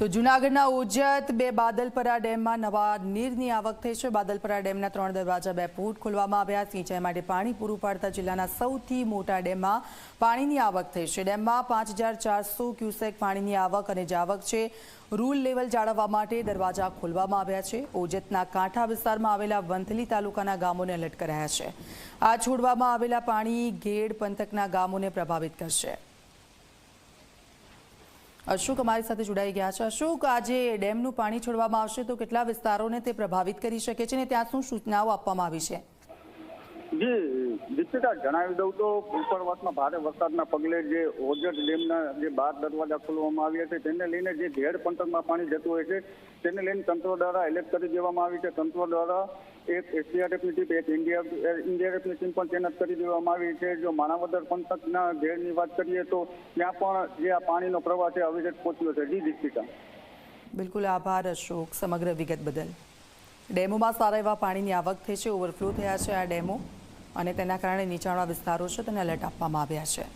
તો જૂનાગઢના ઉજત બે બાદલપરા ડેમમાં નવા નીરની આવક થઈ છે. બાદલપરા ડેમના ત્રણ દરવાજા, બે ફૂટ ખોલવામાં આવ્યા સિંચાઈ માટે પાણી પૂરું પાડતા જિલ્લાના સૌથી મોટા ડેમમાં પાણીની આવક થઈ છે. ડેમમાં પાંચ ક્યુસેક પાણીની આવક અને જાવક છે. રૂલ લેવલ જાળવવા માટે દરવાજા ખોલવામાં આવ્યા છે. ઓજતના કાંઠા વિસ્તારમાં આવેલા વંથલી તાલુકાના ગામોને અલર્ટ કરાયા છે. આ છોડવામાં આવેલા પાણી ઘેડ પંથકના ગામોને પ્રભાવિત કરશે. અશોક અમારી સાથે જોડાઈ ગયા છે. અશોક, આજે ડેમનું પાણી છોડવામાં આવશે તો કેટલા વિસ્તારોને તે પ્રભાવિત કરી શકે છે ને ત્યાં શું સૂચનાઓ આપવામાં આવી છે? જી દીપિકા જણાવી દઉં તો ઉપરવાસમાં ભારે વરસાદના પગલે જે ઓજત ડેમના જે બાર દરવાજા ખોલવામાં આવ્યા છે, તેને લઈને જે ઘેડ પંથકમાં પાણી જતું હોય છે, તેને લઈને તંત્ર દ્વારા એલર્ટ કરી દેવામાં આવી છે. તંત્ર દ્વારા એક એસડીઆરએફની ટીમ એક ઇન્ડિયા ઇન્ડિયાએફની ટીમ પણ તૈનાત કરી દેવામાં આવી છે. જો માણાવદર પંથકના ઘેરની વાત કરીએ તો ત્યાં પણ જે આ પાણીનો પ્રવાહ છે અવિરત પહોંચ્યો છે. જી દીક્ષિતા બિલકુલ આભાર, અશોક, સમગ્ર વિગત બદલ. ડેમોમાં સારા એવા પાણીની આવક થઈ છે, ઓવરફ્લો થયા છે આ ડેમો અને તેના કારણે નીચાણવાળા વિસ્તારો છે, તેને એલર્ટ આપવામાં આવ્યા છે.